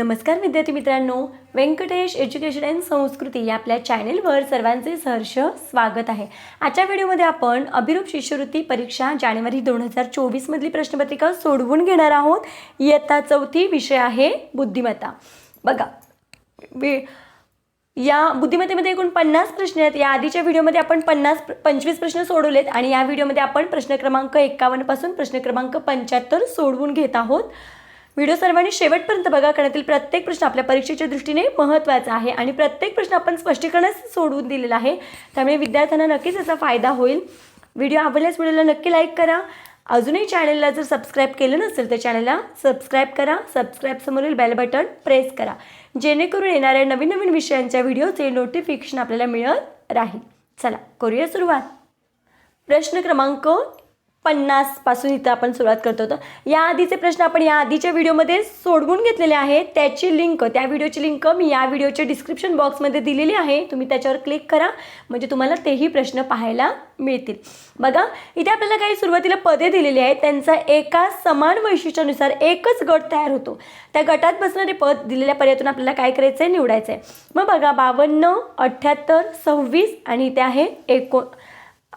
नमस्कार विद्यार्थी मित्रांनो व्यंकटेश एज्युकेशन अँड संस्कृती या आपल्या चॅनेलवर सर्वांचे सहर्ष स्वागत आहे. आजच्या व्हिडिओमध्ये आपण अभिरूप शिष्यवृत्ती परीक्षा जानेवारी दोन हजार चोवीसमधली प्रश्नपत्रिका सोडवून घेणार आहोत. इयत्ता चौथी विषय आहे बुद्धिमत्ता. बघा वे- या बुद्धिमत्तेमध्ये एकूण पन्नास प्रश्न आहेत. या आधीच्या व्हिडिओमध्ये आपण पन्नास पंचवीस प्रश्न सोडवलेत आणि या व्हिडिओमध्ये आपण प्रश्न क्रमांक एकावन्नपासून प्रश्न क्रमांक पंच्याहत्तर सोडवून घेत आहोत. व्हिडिओ सर्वांनी शेवटपर्यंत बघा कारण प्रत्येक प्रश्न आपल्या परीक्षेच्या दृष्टीने महत्त्वाचा आहे आणि प्रत्येक प्रश्न आपण स्पष्टीकरणच सोडवून दिलेला आहे. त्यामुळे विद्यार्थ्यांना नक्कीच याचा फायदा होईल. व्हिडिओ आवडल्यास व्हिडिओला नक्की लाईक करा. अजूनही चॅनलला जर सबस्क्राईब केलं नसेल तर चॅनलला सबस्क्राईब करा. सबस्क्राईब समोरील बेल बटन प्रेस करा. जेणेकरून येणाऱ्या नवीन नवीन विषयांच्या व्हिडिओचे नोटिफिकेशन आपल्याला मिळत राहील. चला करूया सुरुवात. प्रश्न क्रमांक पन्नासपासून इथं आपण सुरुवात करतो. तर या आधीचे प्रश्न आपण या आधीच्या व्हिडिओमध्ये सोडवून घेतलेले आहेत. त्याची लिंक त्या व्हिडिओची लिंक मी या व्हिडिओच्या डिस्क्रिप्शन बॉक्समध्ये दिलेली आहे. तुम्ही त्याच्यावर क्लिक करा म्हणजे तुम्हाला तेही प्रश्न पाहायला मिळतील. बघा इथे आपल्याला काही सुरुवातीला पदे दिलेली आहेत. त्यांचा एका समान वैशिष्ट्यानुसार एकच गट तयार होतो. त्या गटात बसणारे पद दिलेल्या पर्यायातून आपल्याला काय करायचं आहे निवडायचं आहे मग बघा बावन्न अठ्ठ्याहत्तर सव्वीस आणि इथे आहे एकोण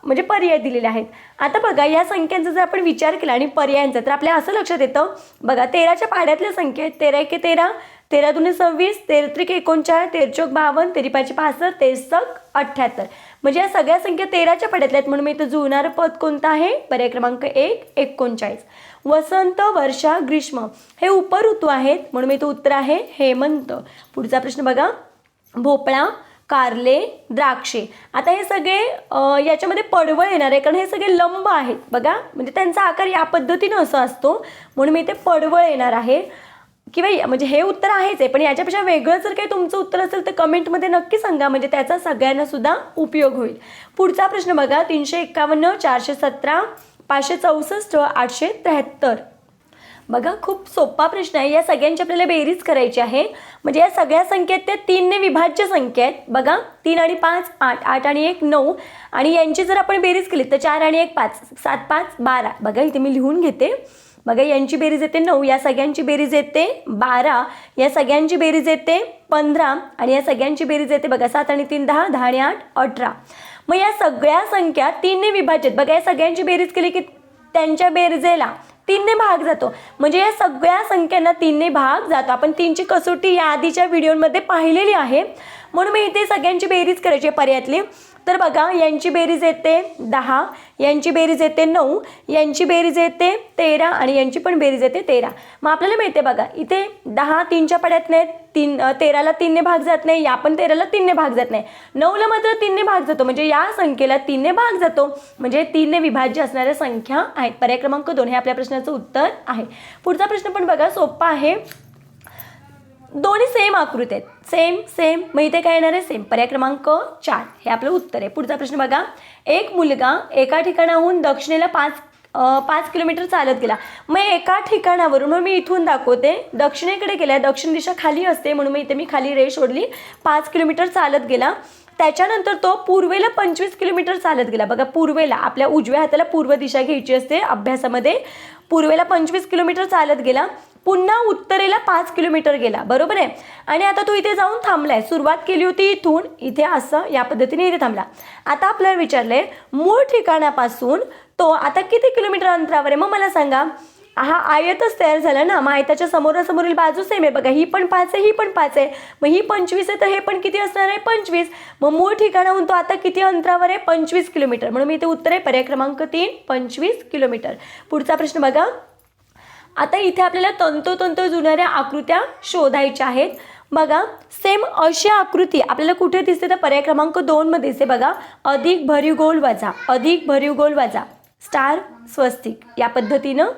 म्हणजे पर्याय दिलेले आहेत. आता बघा या संख्यांचा जर आपण विचार केला आणि पर्यायांचा तर आपल्या असं लक्षात येतं बघा तेराच्या पाड्यातल्या संख्या आहेत. तेरा एके तेरा तेरा दुने सव्वीस तेरत्रिक एकोणचाळीस तेरचोक बावन्न तेरीपाचे पासष्ट तेरसक अठ्ठ्याहत्तर. म्हणजे या सगळ्या संख्या तेराच्या पाड्यातल्या आहेत. म्हणून मी इथं जुळणारं पद कोणतं आहे? पर्याय क्रमांक एक एकोणचाळीस. वसंत वर्षा ग्रीष्म हे उपऋतू आहेत. म्हणून मी इथं उत्तर आहे हेमंत. पुढचा प्रश्न बघा. भोपळा कारले द्राक्षे. आता हे सगळे याच्यामध्ये पडवळ येणार आहे कारण हे सगळे लंब आहेत. बघा म्हणजे त्यांचा आकार या पद्धतीनं असा असतो. म्हणून मी इथे पडवळ येणार आहे. किंवा म्हणजे हे उत्तर आहेच आहे पण याच्यापेक्षा वेगळं जर काही तुमचं उत्तर असेल तर कमेंटमध्ये नक्की सांगा. म्हणजे त्याचा सगळ्यांना सुद्धा उपयोग होईल. पुढचा प्रश्न बघा तीनशे एक्कावन्न चारशे सतरा पाचशे चौसष्ट आठशे त्र्याहत्तर. बघा खूप सोपा प्रश्न आहे. या सगळ्यांची आपल्याला बेरीज करायची आहे. म्हणजे या सगळ्या संख्येत त्या तीनने विभाज्य संख्या आहेत. बघा तीन आणि पाच आठ आठ आणि एक नऊ. आणि यांची जर आपण बेरीज केली तर चार आणि एक पाच. सात पाच बारा. बघा इथे मी लिहून घेते. बघा यांची बेरीज येते नऊ या सगळ्यांची बेरीज येते बारा. या सगळ्यांची बेरीज येते पंधरा. आणि या सगळ्यांची बेरीज येते बघा सात आणि तीन दहा दहा आणि आठ अठरा. मग या सगळ्या संख्या तीनने विभाजित बघा या सगळ्यांची बेरीज केली की त्यांच्या बेरजेला तीनने भाग जातो. म्हणजे या सगळ्या संख्यांना तीनने भाग जातो. आपण तीनची कसोटी या आधीच्या व्हिडिओमध्ये पाहिलेली आहे. म्हणून मी इथे सगळ्यांची बेरीज करायची आहे पर्यायातली. तर बघा यांची बेरीज येते दहा यांची बेरीज येते नऊ यांची बेरीज येते तेरा आणि यांची पण बेरीज येते तेरा. मग आपल्याला मिळते बघा इथे दहा तीनच्या पड्यात नाहीत तीन तेराला तीनने भाग जात नाही या पण तेराला तीनने भाग जात नाही. नऊला मात्र तीनने भाग जातो म्हणजे या संख्येला तीनने भाग जातो म्हणजे तीनने विभाज्य असणाऱ्या संख्या आहेत. पर्याय क्रमांक दोन हे आपल्या प्रश्नाचं उत्तर आहे. पुढचा प्रश्न पण बघा सोपा आहे. दोन्ही सेम आकृती आहेत. सेम सेम मग इथे काय येणार आहे? सेम पर्याय क्रमांक चार. हे आपलं उत्तर आहे. पुढचा प्रश्न बघा. एक मुलगा एका ठिकाणाहून दक्षिणेला पाच पाच किलोमीटर चालत गेला. मग एका ठिकाणावरून मग मी इथून दाखवते. दक्षिणेकडे गेल्या. दक्षिण दिशा खाली असते म्हणून मी इथे मी खाली रेष ओढली. पाच किलोमीटर चालत गेला. त्याच्यानंतर तो पूर्वेला पंचवीस किलोमीटर चालत गेला. बघा पूर्वेला आपल्या उजव्या हाताला पूर्व दिशा घ्यायची असते अभ्यासामध्ये. पूर्वेला पंचवीस किलोमीटर चालत गेला. पुन्हा उत्तरेला पाच किलोमीटर गेला बरोबर आहे? आणि आता तो इथे जाऊन थांबलाय. सुरुवात केली होती इथून इथे असं या पद्धतीने इथे थांबला. आता आपल्याला विचारलंय मूळ ठिकाणापासून तो आता किती किलोमीटर अंतरावर आहे? मग मला सांगा. हा आयतच तयार झाला ना? मग आयताच्या समोरासमोरील बाजू सेम आहे बघा. ही पण पाच आहे ही पण पाच आहे. मग ही पंचवीस आहे तर हे पण किती असणार आहे? पंचवीस. मग मूळ ठिकाणाहून तो आता किती अंतरावर आहे? पंचवीस किलोमीटर. म्हणून मी इथे उत्तर आहे पर्याय क्रमांक तीन पंचवीस किलोमीटर. पुढचा प्रश्न बघा. आता इथे आपल्याला तंतोतंत जुणाऱ्या आकृत्या शोधायच्या आहेत. बघा सेम अशी आकृती आपल्याला कुठे दिसते? तर पर्याय क्रमांक दोनमध्ये दिसते बघा. अधिक भरीव गोल वाजा अधिक भरीव गोल वाजा. स्टार स्वस्तिक या पद्धतीनं.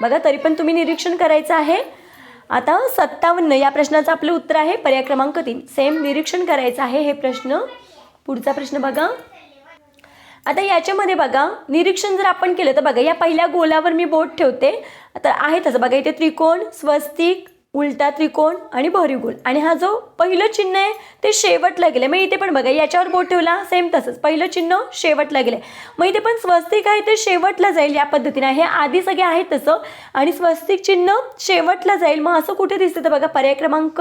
बघा तरी पण तुम्ही निरीक्षण करायचं आहे. आता सत्तावन्न या प्रश्नाचं आपलं उत्तर आहे. पर्याय क्रमांक तीन. सेम निरीक्षण करायचं आहे हे प्रश्न. पुढचा प्रश्न बघा. आता याच्यामध्ये बघा निरीक्षण जर आपण केलं तर बघा या पहिल्या गोलावर मी बोट ठेवते. तर आहे तसं. बघा इथे त्रिकोण स्वस्तिक उलटा त्रिकोण आणि भरीव गोल. आणि हा जो पहिलं चिन्ह आहे ते शेवटला गेलं मग इथे पण बघा याच्यावर बोट ठेवला सेम तसंच. पहिलं चिन्ह शेवटला गेलं मग इथे पण स्वस्तिक आहे ते शेवटला जाईल या पद्धतीने. हे आधी सगळे आहेत तसं. आणि स्वस्तिक चिन्ह शेवटला जाईल. मग असं कुठे दिसतं? तर बघा पर्याय क्रमांक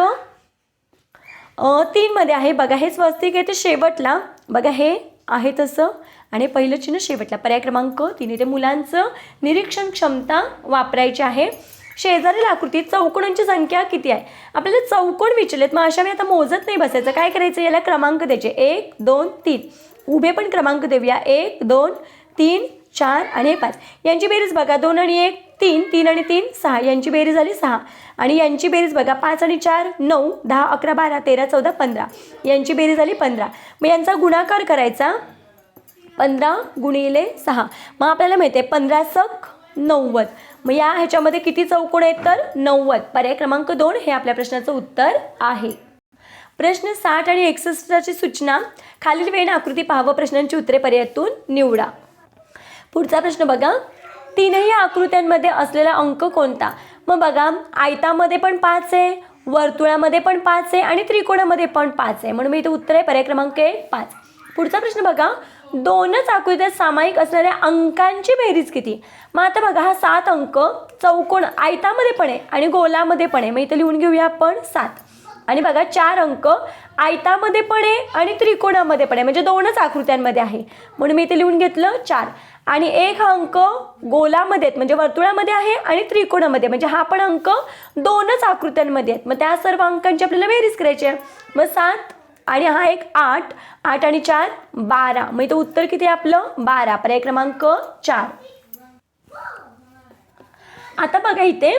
तीनमध्ये आहे. बघा हे स्वस्तिक आहे ते शेवटला. बघा हे आहे तसं. आणि पहिलं चिन्ह शेवटला. पर्याय क्रमांक तिने. ते मुलांचं निरीक्षण क्षमता वापरायची आहे. शेजारील आकृतीत चौकोणांची संख्या किती आहे? आपल्याला चौकोण विचारलेत. मग अशा वेळी आता मोजत नाही बसायचं. काय करायचं? याला क्रमांक द्यायचे. एक दोन तीन. उभे पण क्रमांक देऊया. एक दोन तीन चार आणि पाच. यांची बेरीज बघा. दोन आणि एक तीन तीन आणि तीन सहा. यांची बेरीज झाली सहा. आणि यांची बेरीज बघा पाच आणि चार नऊ दहा अकरा बारा तेरा चौदा पंधरा. यांची बेरीज झाली पंधरा. मग यांचा गुणाकार करायचा पंधरा गुणिले सहा. मग आपल्याला माहिती आहे पंधरा सक नव्वद. मग या ह्याच्यामध्ये किती चौकोन आहेत तर? नव्वद. पर्याय क्रमांक दोन हे आपल्या प्रश्नाचं उत्तर आहे. प्रश्न साठ आणि एकसष्टची सूचना. खालील वेळेने आकृती पाहावं प्रश्नांची उत्तरे पर्यायातून निवडा. पुढचा प्रश्न बघा. तीनही आकृत्यांमध्ये असलेला अंक कोणता? मग बघा आयतामध्ये पण पाच आहे वर्तुळामध्ये पण पाच आहे आणि त्रिकोणामध्ये पण पाच आहे. म्हणून मी इथे उत्तर आहे पर्याय क्रमांक आहे पाच. पुढचा प्रश्न बघा दोनच आकृत्यात सामायिक असणाऱ्या अंकांची बेरीज किती? मग आता बघा हा सात अंक चौकोन आयतामध्ये पण आहे आणि गोलामध्ये पण आहे. मग इथे लिहून घेऊया आपण सात. आणि बघा चार अंक आयतामध्ये पण आहे आणि त्रिकोणामध्ये पण आहे. म्हणजे दोनच आकृत्यांमध्ये आहे. म्हणून मी इथे लिहून घेतलं चार. आणि एक हा अंक गोलामध्ये आहेत. म्हणजे वर्तुळामध्ये आहे आणि त्रिकोणामध्ये म्हणजे हा पण अंक दोनच आकृत्यांमध्ये आहेत. मग त्या सर्व अंकांची आपल्याला बेरीज करायची आहे. मग सात आणि हा एक आठ आठ आणि चार बारा. मग इथं उत्तर किती आहे आपलं? बारा. पर्याय क्रमांक चार. आता बघा इथे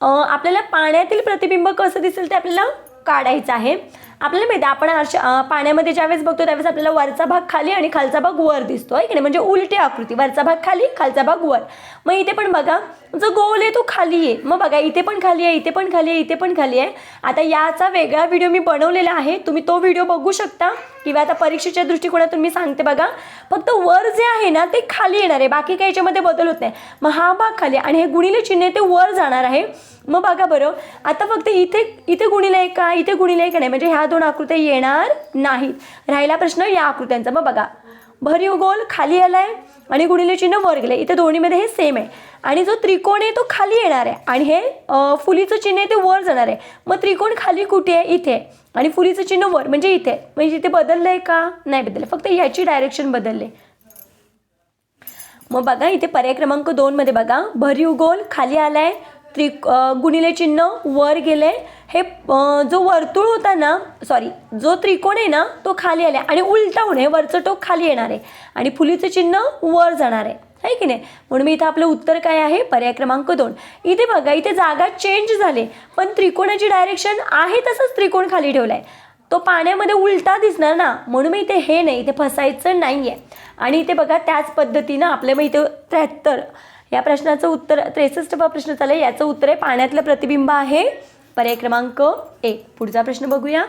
आपल्याला पाण्यातील प्रतिबिंब कसं दिसेल ते आपल्याला काढायचं आहे. आपल्याला माहिती आहे, आपण आरशा पाण्यामध्ये ज्यावेळेस बघतो त्यावेळेस आपल्याला वरचा भाग खाली आणि खालचा भाग वर दिसतो आहे की नाही? म्हणजे उलटी आकृती वरचा भाग खाली खालचा भाग वर. मग इथे पण बघा जो गोल आहे तो खाली आहे. मग बघा इथे पण खाली आहे इथे पण खाली आहे इथे पण खाली आहे. आता याचा वेगळा व्हिडिओ मी बनवलेला आहे तुम्ही तो व्हिडिओ बघू शकता. किंवा आता परीक्षेच्या दृष्टिकोनातून मी सांगते बघा फक्त वर जे आहे ना ते खाली येणार आहे. बाकी काही याच्यामध्ये बदल होत नाही. मग हा भाग खाली आणि हे गुणिले चिन्ह आहे ते वर जाणार आहे. मग बघा बरं आता फक्त इथे इथे गुणिले आहे का? इथे गुणिले आहे का नाही? म्हणजे ह्या दोन आकृत्या येणार नाहीत. राहिला प्रश्न या आकृत्यांचा. मग बघा भरीव गोल खाली आलाय. आणि गुणिले चिन्ह वर गेले इथे दोन्हीमध्ये हे सेम आहे. आणि जो त्रिकोण आहे तो खाली येणार आहे. आणि हे फुलीचं चिन्ह आहे ते वर जाणार आहे. मग त्रिकोण खाली कुठे आहे? इथे. आणि फुलीचं चिन्ह वर म्हणजे इथे. म्हणजे इथे बदललं आहे का? नाही बदललं. फक्त ह्याची डायरेक्शन बदलले मग बघा इथे पर्याय क्रमांक दोनमध्ये बघा. भरीव गोल खाली आलाय. त्रि गुणिले चिन्ह वर गेले हे जो वर्तुळ होता ना सॉरी जो त्रिकोण आहे ना तो खाली आला आणि उलटा होणे वरचं टोक खाली येणार आहे. आणि फुलीचं चिन्ह वर जाणार आहे. आहे की नाही? म्हणून मी इथं आपलं उत्तर काय आहे? पर्याय क्रमांक दोन. इथे बघा इथे जागा चेंज झाले. पण त्रिकोणाची डायरेक्शन आहे तसंच त्रिकोण खाली ठेवला आहे तो पाण्यामध्ये उलटा दिसणार ना म्हणून मी इथे हे नाही इथे फसायचं नाही आहे आणि इथे बघा त्याच पद्धतीनं आपल्या मग इथे त्र्याहत्तर या प्रश्नाचं उत्तर त्रेसष्टवा प्रश्न चालू आहे याचं उत्तर आहे पाण्यातलं प्रतिबिंब आहे. पर्याय क्रमांक एक पुढचा प्रश्न बघूया.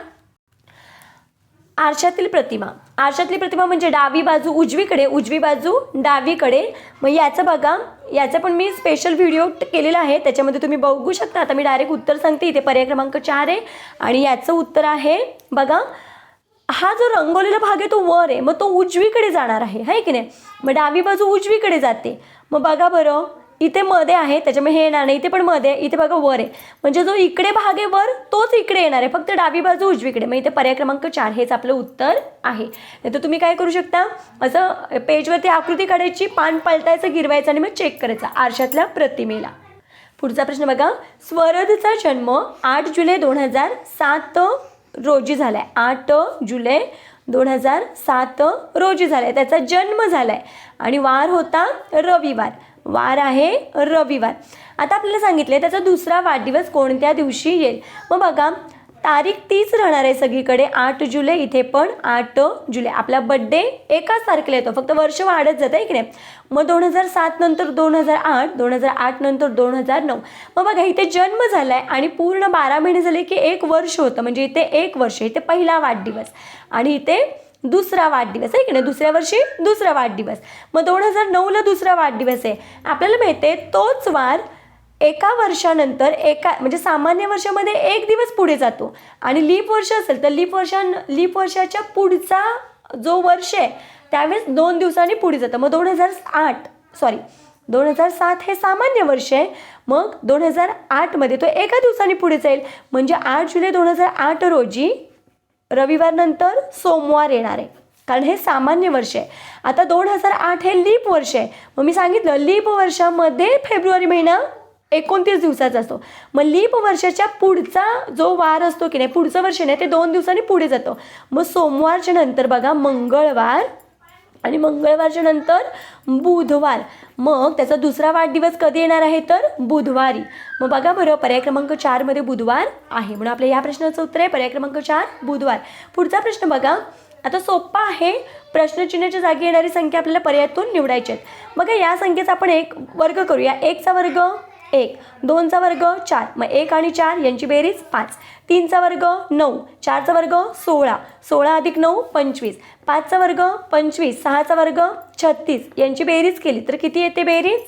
आरशातील प्रतिमा. आरशातली प्रतिमा म्हणजे डावी बाजू उजवीकडे उजवी बाजू डावीकडे. मग याचं बघा. याचं पण मी स्पेशल व्हिडिओ केलेला आहे. त्याच्यामध्ये तुम्ही बघू शकता. आता मी डायरेक्ट उत्तर सांगते. इथे पर्याय क्रमांक चार आहे. आणि याचं उत्तर आहे बघा. हा जो रंगवलेला भाग आहे तो वर आहे. मग तो उजवीकडे जाणार आहे. है की नाही? मग डावी बाजू उजवीकडे जाते. मग बघा बरं इथे मध्ये आहे त्याच्यामुळे हे येणार नाही. इथे पण मध्ये आहे इथे बघा वर आहे. म्हणजे जो इकडे भाग आहे वर तोच इकडे येणार आहे. फक्त डावी बाजू उजवीकडे. मग इथे पर्याय क्रमांक चार हेच आपलं उत्तर आहे. नाही तर तुम्ही काय करू शकता असं पेजवरती आकृती काढायची पान पलटायचं गिरवायचं आणि मग चेक करायचं आरशातल्या प्रतिमेला. पुढचा प्रश्न बघा. स्वरदचा जन्म आठ जुलै दोन हजार सात रोजी झालाय. आठ जुलै दोन हजार सात रोजी झालाय. त्याचा जन्म झालाय. आणि वार होता रविवार. वार आहे रविवार. आता आपल्याला सांगितले त्याचा दुसरा वाढदिवस कोणत्या दिवशी येईल? मग बघा तारीख तीच राहणार आहे सगळीकडे आठ जुलै. इथे पण आठ जुलै. आपला बड्डे एकाच तारखेला येतो. फक्त वर्ष वाढत जातं आहे की नाही? मग दोन हजार सात नंतर दोन हजार आठ दोन हजार आठ नंतर दोन हजार नऊ. मग बघा इथे जन्म झाला आहे आणि पूर्ण बारा महिने झाले की एक वर्ष होतं. म्हणजे इथे एक वर्ष इथे पहिला वाढदिवस. आणि इथे दुसरा वाढदिवस आहे की नाही? दुसऱ्या वर्षी दुसरा वाढदिवस. मग दोन हजार नऊला दुसरा वाढदिवस आहे. आपल्याला माहिती आहे तोच वार एका वर्षानंतर एका म्हणजे सामान्य वर्षामध्ये एक दिवस पुढे जातो. आणि लीप वर्ष असेल तर लीप वर्षा लीप वर्षाच्या पुढचा जो वर्ष आहे त्यावेळेस दोन दिवसांनी पुढे जातं. मग दोन हजार आठ सॉरी दोन हजार सात हे सामान्य वर्ष आहे. मग दोन हजार आठमध्ये तो एका दिवसाने पुढे जाईल. म्हणजे आठ जुलै दोन हजार आठ रोजी रविवारनंतर सोमवार येणार आहे. कारण हे सामान्य वर्ष आहे. आता दोन हजार आठ हे लीप वर्ष आहे. मग मी सांगितलं लीप वर्षामध्ये फेब्रुवारी महिना एकोणतीस दिवसाचा असतो. मग लीप वर्षाच्या पुढचा जो वार असतो की नाही पुढचं वर्ष नाही ते दोन दिवसांनी पुढे जातं. मग सोमवारच्या नंतर बघा मंगळवार आणि मंगळवारच्या नंतर बुधवार. मग त्याचा दुसरा वाढदिवस कधी येणार आहे तर? बुधवारी. मग बघा बरं पर्याय क्रमांक चारमध्ये बुधवार आहे. म्हणून आपल्या या प्रश्नाचं उत्तर आहे पर्याय क्रमांक चार बुधवार. पुढचा प्रश्न बघा. आता सोप्पा आहे. प्रश्नचिन्हाच्या जागी येणारी संख्या आपल्याला पर्यायातून निवडायची आहेत. बघा या संख्येचा आपण एक वर्ग करूया. एकचा वर्ग एक. दोनचा वर्ग चार. मग एक आणि चार यांची बेरीज पाच. तीनचा वर्ग नऊ. चारचा वर्ग सोळा. सोळा अधिक नऊ पंचवीस. पाचचा वर्ग पंचवीस. सहाचा वर्ग छत्तीस. यांची बेरीज केली तर किती येते बेरीज?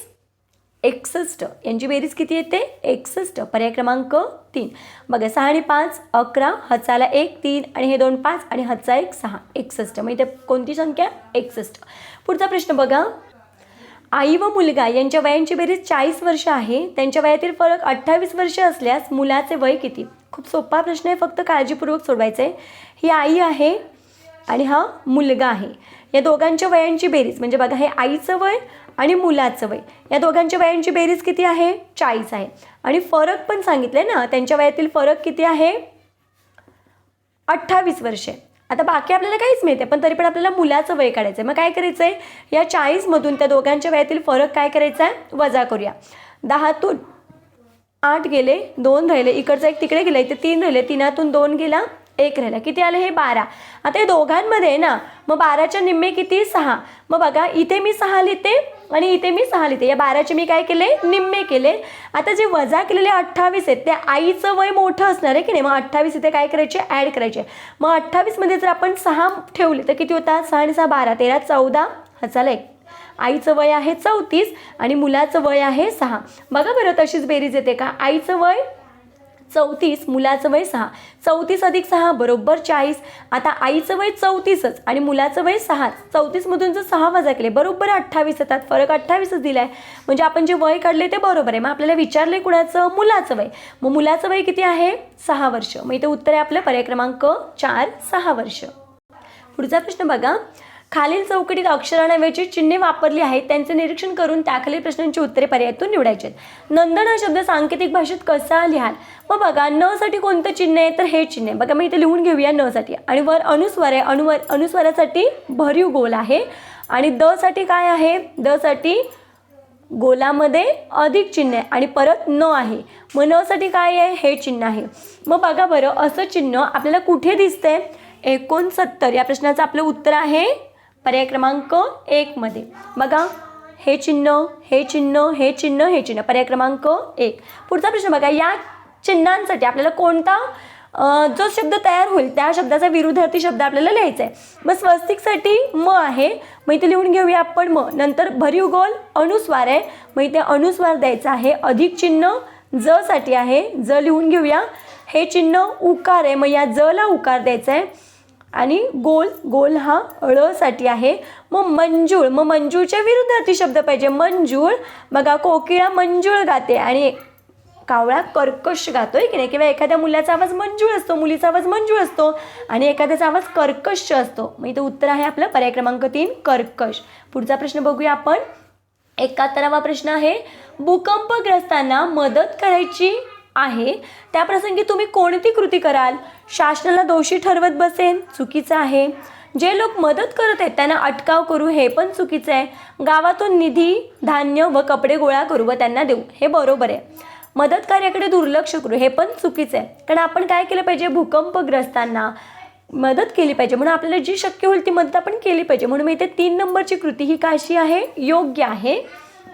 एकसष्ट. यांची बेरीज किती येते? एकसष्ट. पर्याय क्रमांक तीन. बघा सहा आणि पाच अकरा. हचाला एक तीन. आणि हे दोन पाच. आणि हचा एक सहा. एकसष्ट. मग इथे कोणती संख्या? एकसष्ट. पुढचा प्रश्न बघा. आई व मुलगा यांच्या वयांची बेरीज चाळीस वर्ष आहे. त्यांच्या वयातील फरक अठ्ठावीस वर्ष असल्यास मुलाचे वय किती? खूप सोपा प्रश्न आहे. फक्त काळजीपूर्वक सोडवायचा आहे ही आई आहे आणि हा मुलगा आहे. या दोघांच्या वयांची बेरीज म्हणजे बघा हे आईचं वय आणि मुलाचं वय या दोघांच्या वयांची बेरीज किती आहे? चाळीस आहे. आणि फरक पण सांगितलं ना त्यांच्या वयातील फरक किती आहे? अठ्ठावीस वर्षे आता बाकी आपल्याला काहीच मिळते पण तरी पण आपल्याला मुलाचं वय काढायचं आहे मग काय करायचं आहे या चाळीसमधून त्या दोघांच्या वयातील फरक काय करायचा आहे? वजा करूया. दहातून आठ गेले दोन राहिले इकडचं एक तिकडे गेलं इथे तीन राहिले तीनातून दोन गेला एक राहिला. किती आलं हे? बारा. आता हे दोघांमध्ये आहे ना मग बाराच्या निम्मे किती? सहा. मग बघा इथे मी सहा लिहिते आणि इथे मी सहा लिहिते. या बाराचे मी काय केले? निम्मे केले. आता जे वजा केलेले अठ्ठावीस आहेत ते आईचं वय मोठं असणार आहे की नाही? मग अठ्ठावीस इथे काय करायचे? ॲड करायचे. मग अठ्ठावीसमध्ये जर आपण सहा ठेवले तर किती होतात सहा आणि सहा बारा. तेरा चौदा. हचाला एक. आईचं वय आहे चौतीस आणि मुलाचं वय आहे सहा. बघा बरं तशीच बेरीज येते का? आईचं वय चौतीस मुलाचं वय सहा. चौतीस अधिक सहा बरोबर चाळीस. आता आईचं वय चौतीसच आणि मुलाचं वय सहा चौतीसमधून जर सहा वजा केले बरोबर अठ्ठावीस येतात. फरक अठ्ठावीसच दिला आहे म्हणजे आपण जे वय काढले ते बरोबर आहे. मग आपल्याला विचारले कुणाचं? मुलाचं वय. मग मुलाचं वय किती आहे? सहा वर्ष. मग इथे उत्तर आहे आपलं पर्याय क्रमांक चार सहा वर्ष. पुढचा प्रश्न बघा. खालील चौकटीत अक्षरांऐवजी चिन्हे वापरली आहेत. त्यांचे निरीक्षण करून त्याखालील प्रश्नांची उत्तरे पर्यायातून निवडायचे नंदन हा शब्द सांकेतिक भाषेत कसा लिहाल? मग बघा न साठी कोणतं चिन्ह आहे तर हे चिन्ह आहे. बघा मी इथे लिहून घेऊया न साठी. आणि वर अनुस्वर आहे. अनुवर अनुस्वारासाठी भरीव गोल आहे. आणि द साठी काय आहे? द साठी गोलामध्ये अधिक चिन्ह आहे. आणि परत न आहे. मग न साठी काय आहे? हे चिन्ह आहे. मग बघा बरं असं चिन्ह आपल्याला कुठे दिसतंय? एकोणसत्तर. या प्रश्नाचं आपलं उत्तर आहे पर्याय क्रमांक एकमध्ये बघा हे चिन्ह हे चिन्ह हे चिन्ह हे चिन्ह. पर्याय क्रमांक एक. पुढचा प्रश्न बघा या चिन्हांसाठी आपल्याला कोणता जो शब्द तयार होईल त्या शब्दाचा विरुद्धार्थी शब्द आपल्याला लिहायचा आहे. मग स्वस्तिकसाठी म आहे. मग इथे लिहून घेऊया आपण म. नंतर भरीव गोल अनुस्वार. आहे मग इथे अनुस्वार द्यायचा आहे. अधिक चिन्ह ज साठी आहे. ज लिहून घेऊया. हे चिन्ह उकार आहे. मग या ज ला उकार द्यायचा आहे. आणि गोल गोल हा ळसाठी आहे. मग मंजूळ मग मंजूळच्या विरुद्धार्थी शब्द पाहिजे. मंजूळ बघा कोकिळा मंजूळ गाते आणि कावळा कर्कश गातोय की नाही? किंवा एखाद्या मुलाचा आवाज मंजूळ असतो मुलीचा आवाज मंजूळ असतो आणि एखाद्याचा आवाज कर्कश असतो. मग इथं उत्तर आहे आपलं पर्याय क्रमांक तीन कर्कश. पुढचा प्रश्न बघूया आपण. एकाहत्तरावा प्रश्न आहे. भूकंपग्रस्तांना मदत करायची आहे. त्याप्रसंगी तुम्ही कोणती कृती कराल? शासनाला दोषी ठरवत बसेन चुकीचं आहे. जे लोक मदत करत आहेत त्यांना अटकाव करू हे पण चुकीचं आहे. गावातून निधी धान्य व कपडे गोळा करू व त्यांना देऊ हे बरोबर आहे. मदत कार्याकडे दुर्लक्ष करू हे पण चुकीचं आहे. कारण आपण काय केलं पाहिजे? भूकंपग्रस्तांना मदत केली पाहिजे. म्हणून आपल्याला जी शक्य होईल ती मदत आपण केली पाहिजे. म्हणून मी इथे तीन नंबरची कृती ही काशी आहे? योग्य आहे.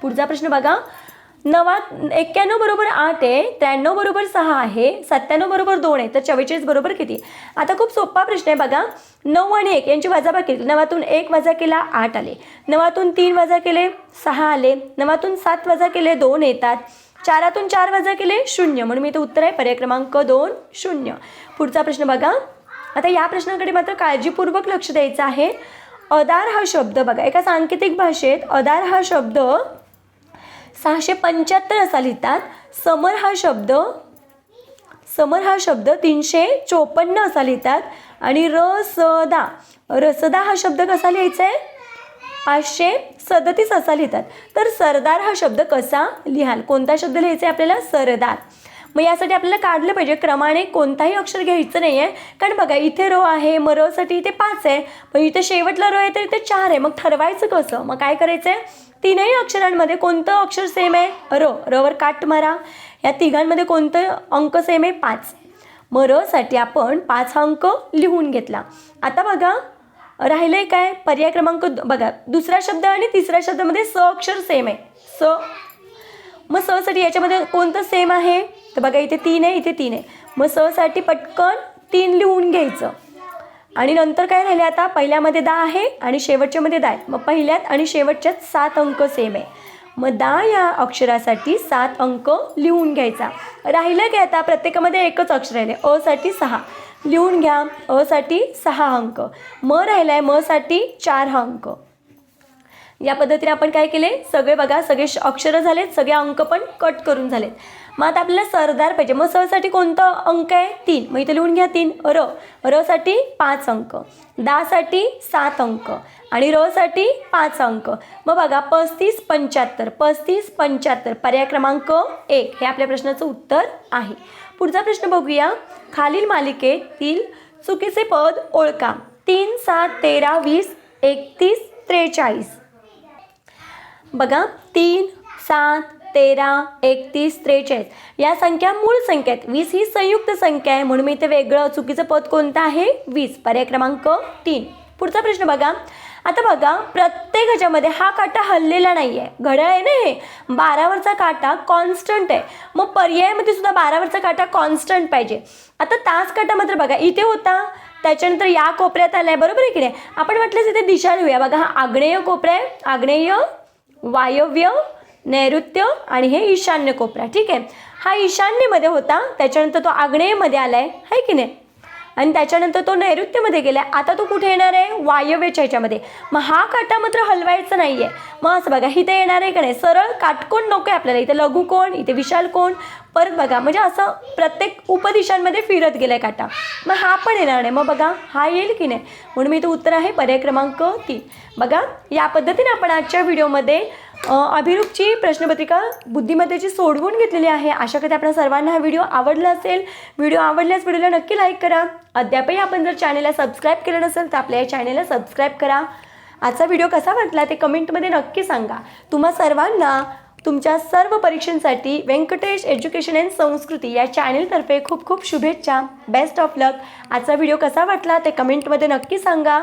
पुढचा प्रश्न बघा. नवा एक्क्याण्णव बरोबर आठ आहे त्र्याण्णव बरोबर सहा आहे सत्त्याण्णव बरोबर दोन आहे तर चव्वेचाळीस बरोबर किती? आता खूप सोपा प्रश्न आहे बघा. नऊ आणि एक यांची वजाबाकी केली. नवातून एक वजा केला आठ आले. नवातून तीन वजा केले सहा आले. नवातून सात वजा केले दोन येतात. चारातून चार वजा केले शून्य. म्हणून मी इथं उत्तर आहे पर्याय क्रमांक दोन शून्य. पुढचा प्रश्न बघा. आता या प्रश्नाकडे मात्र काळजीपूर्वक लक्ष द्यायचं आहे. अदार हा शब्द बघा. एका सांकेतिक भाषेत अदार हा शब्द सहाशे पंच्याहत्तर असा लिहितात. समर हा शब्द समर हा शब्द तीनशे चोपन्न असा लिहितात. आणि रसदा रसदा हा शब्द कसा लिहायचा आहे पाचशे सदतीस असा लिहितात. तर सरदार हा शब्द कसा लिहाल? कोणता शब्द लिहायचा आहे आपल्याला? सरदार. मग यासाठी आपल्याला काढलं पाहिजे. क्रमाने कोणताही अक्षर घ्यायचं नाही आहे कारण बघा इथे रो आहे मग रोसाठी इथे पाच आहे. मग इथे शेवटला रो आहे तर इथे चार आहे. मग ठरवायचं कसं? मग काय करायचं आहे तीनही अक्षरांमध्ये कोणतं अक्षर सेम आहे? र रवर काट मारा. या तिघांमध्ये कोणतं अंक सेम आहे? पाच. मग रसाठी आपण पाच अंक लिहून घेतला. आता बघा राहिलं आहे काय? पर्याय क्रमांक बघा दुसरा शब्द आणि तिसऱ्या शब्दामध्ये स अक्षर सेम आहे. स मग सहसाठी याच्यामध्ये कोणतं सेम आहे? तर बघा इथे तीन आहे इथे तीन आहे. मग सहसाठी पटकन तीन लिहून घ्यायचं. आणि नंतर काय राहिले आता? पहिल्यामध्ये दहा आहे आणि शेवटच्यामध्ये दहा आहे. मग पहिल्यात आणि शेवटच्यात सात अंक सेम आहे. मग दहा या अक्षरासाठी सात अंक लिहून घ्यायचा. राहिलं काय आता? प्रत्येकामध्ये एकच अक्षर राहिले. अ साठी सहा. लिहून घ्या. असाठी सहा अंक. म राहिला आहे मसाठी चार अंक. या पद्धतीने आपण काय केले? सगळे बघा सगळे श- अक्षरं झालेत सगळे अंक पण कट करून झालेत. मग आता आपल्याला सरदार पाहिजे. मग सरसाठी कोणतं अंक आहे? तीन. मग इथे लिहून घ्या तीन. र. रसाठी पाच अंक. दासाठी सात अंक. आणि रसाठी पाच अंक. मग बघा पस्तीस पंच्याहत्तर. पस्तीस पंच्याहत्तर. पर्याय क्रमांक एक. हे आपल्या प्रश्नाचं उत्तर आहे. पुढचा प्रश्न बघूया. खालील मालिकेतील चुकीचे पद ओळखा. तीन सात तेरा वीस एकतीस त्रेचाळीस. बघा तीन सात तेरा एकतीस त्रेचाळीस. या संख्या मूळ संख्या आहेत वीस ही संयुक्त संख्या आहे म्हणून मी इथे वेगळं चुकीचं पद कोणतं आहे? वीस. पर्याय क्रमांक तीन. पुढचा प्रश्न बघा. आता बघा प्रत्येक ह्याच्यामध्ये हा काटा हललेला नाही आहे घड्याळ आहे ना हे? बारावरचा काटा कॉन्स्टंट आहे. मग पर्यायामध्ये सुद्धा बारावरचा काटा कॉन्स्टंट पाहिजे. आता तास काटा मात्र बघा इथे होता. त्याच्यानंतर या कोपऱ्यात आलाय बरोबर आहे की नाही? आपण म्हटलंच इथे दिशा लिहूया. बघा हा आग्नेय कोपरा आहे. आग्नेय वायव्य नैऋत्य आणि हे ईशान्य कोपरा. ठीक आहे? हा ईशान्यमध्ये होता त्याच्यानंतर तो आग्नेयमध्ये आला आहे की नाही? आणि त्याच्यानंतर तो नैऋत्यमध्ये गेला आता तो कुठे येणार आहे? वायव्यच्या ह्याच्यामध्ये. मग हा काटा मात्र हलवायचा नाही आहे मग असं बघा इथे येणार आहे का नाही? सरळ काटकोण नको आहे आपल्याला. इथे लघु कोण इथे विशाल कोण. परत बघा म्हणजे असं प्रत्येक उपदिशांमध्ये फिरत गेलाय काटा. मग हा पण येणार नाही. मग बघा हा येईल की नाही? म्हणून मी इथं उत्तर आहे पर्याय क्रमांक तीन. बघा या पद्धतीने आपण आजच्या व्हिडिओमध्ये अभिरूपची प्रश्नपत्रिका बुद्धिमत्तेची सोडवून घेतलेली आहे. आशा करते आपल्या सर्वांना हा व्हिडिओ आवडला असेल. व्हिडिओ आवडल्यास व्हिडिओला नक्की लाईक करा. अद्यापही आपण जर चॅनलला सबस्क्राईब केलं नसेल तर आपल्या या चॅनलला सबस्क्राईब करा. आजचा व्हिडिओ कसा वाटला ते कमेंटमध्ये नक्की सांगा. तुम्हा सर्वांना तुमच्या सर्व परीक्षांसाठी व्यंकटेश एज्युकेशन अँड संस्कृती या चॅनेलतर्फे खूप खूप शुभेच्छा. Best of luck. आजचा व्हिडिओ कसा वाटला ते कमेंटमध्ये नक्की सांगा.